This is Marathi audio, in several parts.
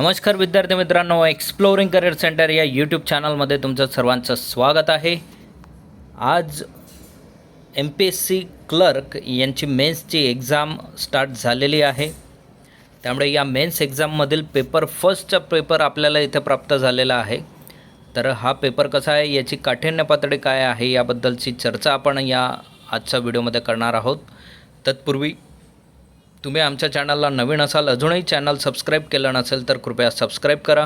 नमस्कार विद्यार्थी मित्रांनो एक्सप्लोरिंग करिअर सेंटर या यूट्यूब चॅनलमध्ये तुमचं सर्वांचं स्वागत आहे. आज M P S C clerk यांची मेन्सची एक्झाम स्टार्ट झालेली आहे. त्यामुळे या मेन्स एक्झाममधील पेपर फर्स्टचा पेपर आपल्याला इथे प्राप्त झालेला आहे. तर हा पेपर कसा आहे याची काठिण्य पातळी काय आहे याबद्दलची चर्चा आपण या आजच्या व्हिडिओमध्ये करणार आहोत. तत्पूर्वी तुम्ही आमच्या चॅनलला नवीन असाल अजूनही चॅनल सबस्क्राईब केलं नसेल तर कृपया सबस्क्राईब करा.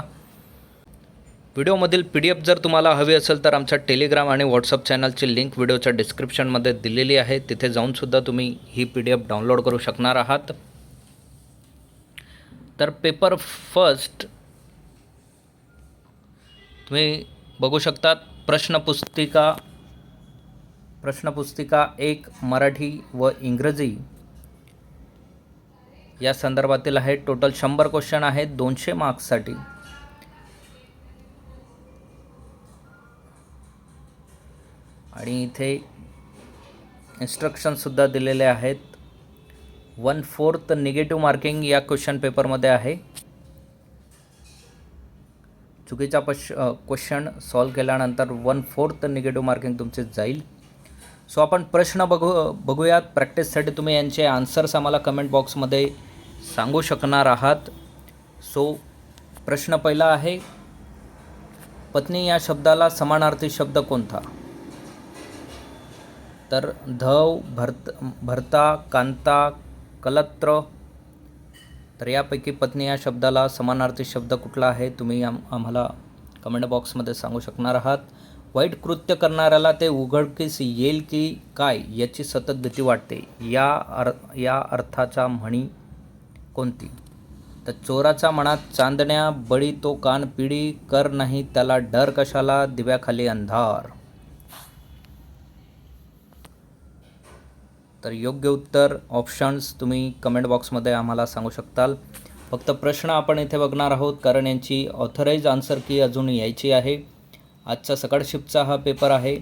व्हिडिओमधील पी डी एफ जर तुम्हाला हवी असेल तर आमच्या टेलिग्राम आणि व्हॉट्सअप चॅनलची लिंक व्हिडिओच्या डिस्क्रिप्शनमध्ये दिलेली आहे. तिथे जाऊनसुद्धा तुम्ही ही पी डी एफ डाउनलोड करू शकणार आहात. तर पेपर फर्स्ट तुम्ही बघू शकतात प्रश्नपुस्तिका प्रश्नपुस्तिका एक मराठी व इंग्रजी. या संदर्भातील आहे. टोटल शंभर क्वेश्चन आहेत. दोनशे मार्क्ससाठी आणि इथे इन्स्ट्रक्शनसुद्धा दिलेले आहेत. वन फोर्थ निगेटिव्ह मार्किंग या क्वेश्चन पेपरमध्ये आहे. चुकीचा पश क्वेश्चन सॉल्व केल्यानंतर वन फोर्थ निगेटिव्ह मार्किंग तुमचे जाईल. सो आपण प्रश्न बघू बघूयात. प्रॅक्टिससाठी तुम्ही यांचे आन्सर्स आम्हाला कमेंट बॉक्समध्ये सांगू शकणार आहात. सो प्रश्न पहिला आहे पत्नी या शब्दाला समानार्थी शब्द कोणता? तर धव भरत भरता कांता कलत्र तर यापैकी पत्नी या शब्दाला समानार्थी शब्द कुठला आहे तुम्ही आम आम्हाला कमेंट बॉक्समध्ये सांगू शकणार आहात. वाईट कृत्य करणाऱ्याला ते उघडकीस येईल की काय याची सतत भीती वाटते. या अर या अर्थाच्या म्हणी कोणती? तर चोराच्या मनात चांदण्या बळी तो कान पिढी कर नाही त्याला डर कशाला? दिव्याखाली अंधार. तर योग्य उत्तर ऑप्शन्स तुम्ही कमेंट बॉक्समध्ये आम्हाला सांगू शकताल. फक्त प्रश्न आपण इथे बघणार आहोत कारण यांची ऑथराईज आन्सर की अजून यायची आहे. आजचा सकाळ शिफ्टचा हा पेपर आहे.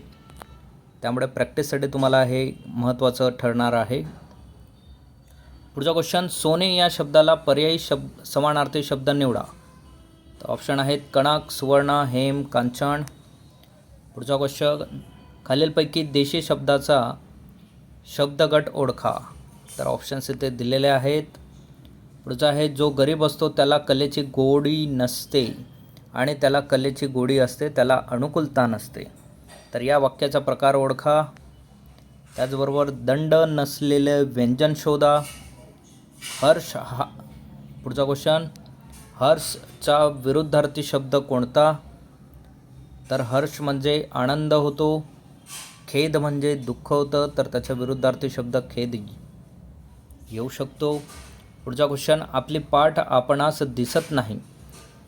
त्यामुळे प्रॅक्टिससाठी तुम्हाला हे महत्त्वाचं ठरणार आहे. पुढचा क्वेश्चन सोने या शब्दाला पर्यायी शब्द समानार्थी शब्द निवडा. तर ऑप्शन आहेत कणक सुवर्ण हेम कांचन. पुढचा क्वेश्चन खालीलपैकी देशी शब्दाचा शब्दगट ओळखा. तर ऑप्शन्स इथे दिलेले आहेत. पुढचा आहे जो गरीब असतो त्याला कलेची गोडी नसते आणि त्याला कलेची गोडी असते त्याला अनुकूलता नसते. तर या वाक्याचा प्रकार ओळखा. त्याचबरोबर दंड नसलेले व्यंजन शोधा. हर्ष हा. पुढचा क्वेश्चन हर्षचा विरुद्धार्थी शब्द कोणता? तर हर्ष म्हणजे आनंद होतो खेद म्हणजे दुःख होतं तर त्याच्या विरुद्धार्थी शब्द खेद. येऊ शकतो. पुढचा क्वेश्चन आपली पाठ आपणास दिसत नाही.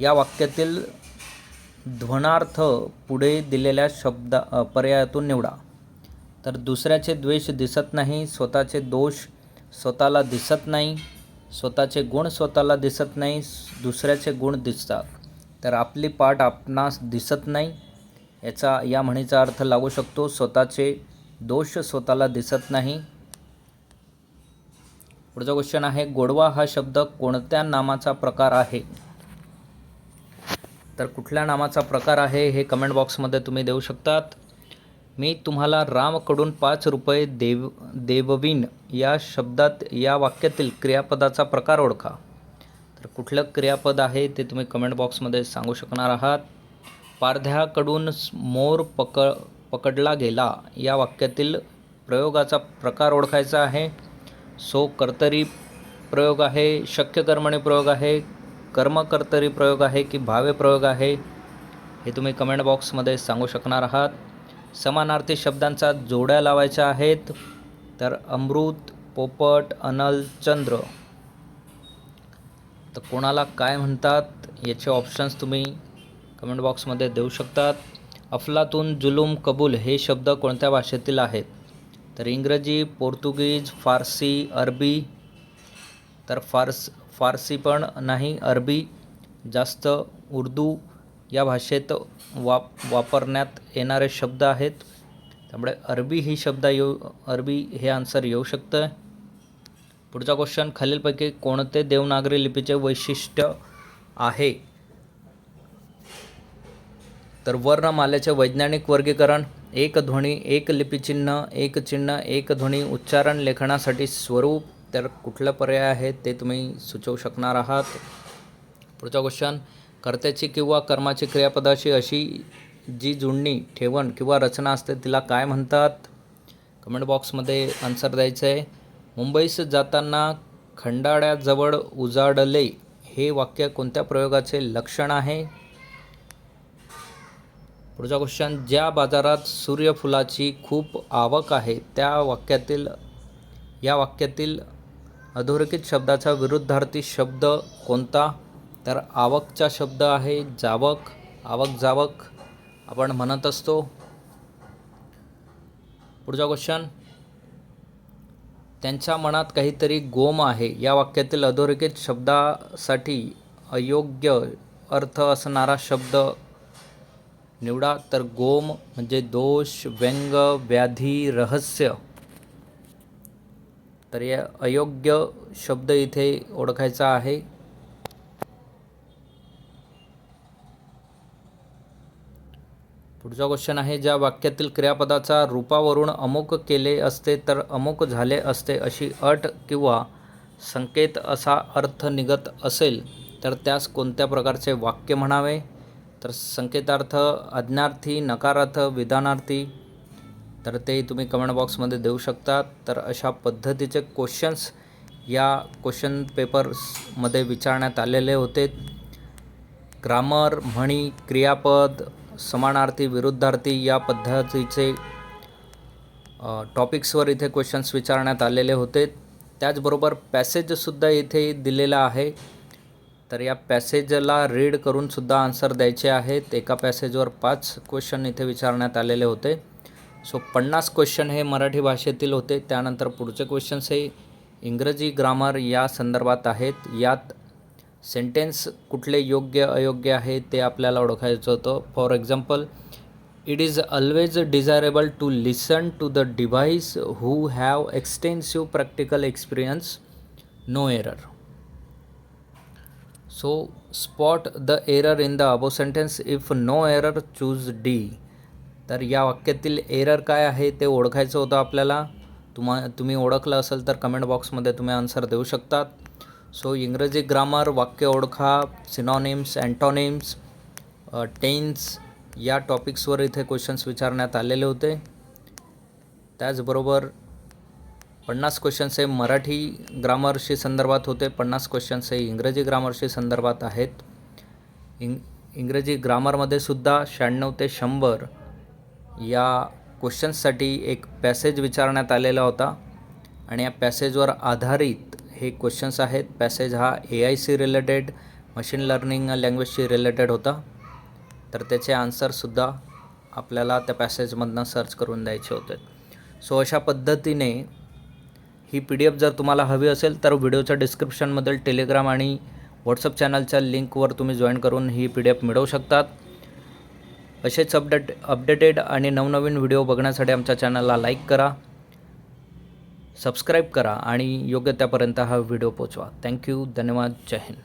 या वाक्यातील ध्वनार्थ पुढे दिलेल्या शब्द पर्यायातून निवडा. तर दुसऱ्याचे द्वेष दिसत नाही स्वतःचे दोष स्वतःला दिसत नाही स्वतःचे गुण स्वतःला दिसत नाही दुसऱ्याचे गुण दिसतात. तर आपली पाठ आपणास दिसत नाही याचा या म्हणीचा अर्थ लागू शकतो स्वतःचे दोष स्वतःला दिसत नाही. पुढचा क्वेश्चन आहे गोडवा हा शब्द कोणत्या नामाचा प्रकार आहे? तर कुठल्या नामाचा प्रकार आहे हे कमेंट बॉक्समध्ये तुम्ही देऊ शकतात. मी तुम्हाला रामकडून पाच रुपये देव देववीन या शब्दात या वाक्यातील क्रियापदाचा प्रकार ओळखा. तर कुठलं क्रियापद आहे ते तुम्ही कमेंट बॉक्समध्ये सांगू शकणार आहात. पारध्याकडून मोर पक पकडला गेला या वाक्यातील प्रयोगाचा प्रकार ओळखायचा आहे. सो कर्तरी प्रयोग आहे शक्य कर्मणी प्रयोग आहे कर्मकर्तरी प्रयोग आहे की भावे प्रयोग आहे हे तुम्ही कमेंट बॉक्समध्ये सांगू शकणार आहात. समानार्थी शब्दांचा जोड्या लावायच्या आहेत. तर अमृत पोपट अनल चंद्र. तर कोणाला काय म्हणतात याचे ऑप्शन्स तुम्ही कमेंट बॉक्समध्ये देऊ शकतात. अफलातून जुलूम कबूल हे शब्द कोणत्या भाषेतील आहेत? तर इंग्रजी पोर्तुगीज फारसी अरबी. तर फारस फारसी पण नाही अरबी. जास्त उर्दू या भाषेत वाप वापरण्यात येणारे शब्द आहेत. त्यामुळे अरबी ही शब्द येऊ अरबी हे आन्सर येऊ शकतं पुढचा क्वेश्चन खालीलपैकी कोणते देवनागरी लिपीचे वैशिष्ट्य आहे? तर वर्णमालेचे वैज्ञानिक वर्गीकरण एक ध्वनी एक लिपीचिन्ह एक चिन्ह एक ध्वनी उच्चारण लेखनासाठी स्वरूप तर कुठलं पर्याय आहे ते तुम्ही सुचवू शकणार आहात. पुढचा क्वेश्चन कर्त्याची किंवा कर्माची क्रियापदाची अशी जी जुळणी ठेवण किंवा रचना असते तिला काय म्हणतात? कमेंट बॉक्समध्ये आन्सर द्यायचं आहे. मुंबईस जाताना खंडाळ्याजवळ उजाडले हे वाक्य कोणत्या प्रयोगाचे लक्षण आहे? पुढचा क्वेश्चन ज्या बाजारात सूर्यफुलाची खूप आवक आहे त्या वाक्यातील या वाक्यातील अधोरेखित शब्दाचा विरुद्धार्थी शब्द कोणता? तर आवकचा शब्द आहे जावक आवक जावक. आपण म्हणत असतो. पुढचा क्वेश्चन त्यांच्या मनात काहीतरी गोम आहे. या वाक्यातील अधोरेखित शब्दासाठी अयोग्य अर्थ असणारा शब्द निवडा. तर गोम म्हणजे दोष व्यंग व्याधी रहस्य. तर या अयोग्य शब्द इथे ओळखायचा आहे. पुढचा क्वेश्चन आहे ज्या वाक्यातील क्रियापदाचा रूपावरून अमुक केले असते तर अमुक झाले असते अशी अट किंवा संकेत असा अर्थ निघत असेल तर त्यास कोणत्या प्रकारचे वाक्य म्हणावे? तर संकेतार्थ अज्ञार्थी नकारार्थ विधानार्थी. तर ते तुम्ही कमेंट बॉक्समध्ये देऊ शकता. तर अशा पद्धतीचे क्वेश्चन्स या क्वेश्चन पेपर्समध्ये विचारण्यात आलेले होते. ग्रामर म्हणी क्रियापद समानार्थी विरुद्धार्थी या पद्धतीचे टॉपिक्सवर इथे क्वेश्चन्स विचारण्यात आलेले होते. त्याचबरोबर पॅसेजसुद्धा इथे दिलेला आहे. तर या पॅसेजला रीड करूनसुद्धा आन्सर द्यायचे आहेत. एका पॅसेजवर पाच क्वेश्चन इथे विचारण्यात आलेले होते. सो पन्नास क्वेश्चन हे मराठी भाषेतील होते. त्यानंतर पुढचे क्वेश्चन्स हे इंग्रजी ग्रामर या संदर्भात आहेत. यात सेंटेन्स कुठले योग्य अयोग्य आहे ते आपल्याला ओळखायचं होतं. For example it is always desirable to listen to the device who have extensive practical experience no error so spot the error in the above sentence if no error choose D तर या वाक्यातील एरर काय आहे ते ओळखायचं होतं आपल्याला. तुम्हा तुम्ही ओळखलं असेल तर कमेंट बॉक्समध्ये तुम्ही आन्सर देऊ शकतात. सो इंग्रजी ग्रामर वाक्य ओळखा सिनॉनिम्स अँटॉनिम्स टेन्स या टॉपिक्सवर इथे क्वेश्चन्स विचारण्यात आलेले होते. त्याचबरोबर पन्नास क्वेश्चन्स हे मराठी ग्रामरशी संदर्भात होते. पन्नास क्वेश्चन्स हे इंग्रजी ग्रामरशी संदर्भात आहेत. इंग इंग्रजी ग्रामरमध्ये सुद्धा शहाण्णव ते शंभर या क्वेश्चन्ससाठी एक पॅसेज विचारण्यात आलेला होता. आणि या पॅसेजवर आधारित हे क्वेश्चन्स आहेत. पॅसेज हा A I C related machine learning लँग्वेजशी related होता. तर त्याचे आन्सरसुद्धा आपल्याला त्या पॅसेजमधनं सर्च करून द्यायचे होते. सो अशा पद्धतीने ही पी डी एफ जर तुम्हाला हवी असेल तर व्हिडिओच्या डिस्क्रिप्शनमधील टेलिग्राम आणि व्हॉट्सअप चॅनलच्या लिंकवर तुम्ही जॉईन करून ही पी डी एफ मिळवू शकतात. असेच अपडेट अपडेटेड आणि नवनवीन व्हिडिओ बघण्यासाठी आमच्या चॅनलला लाईक करा. सबस्क्राईब करा आणि योग्य त्यापर्यंत हा व्हिडिओ पोचवा. थँक्यू धन्यवाद जय हिंद.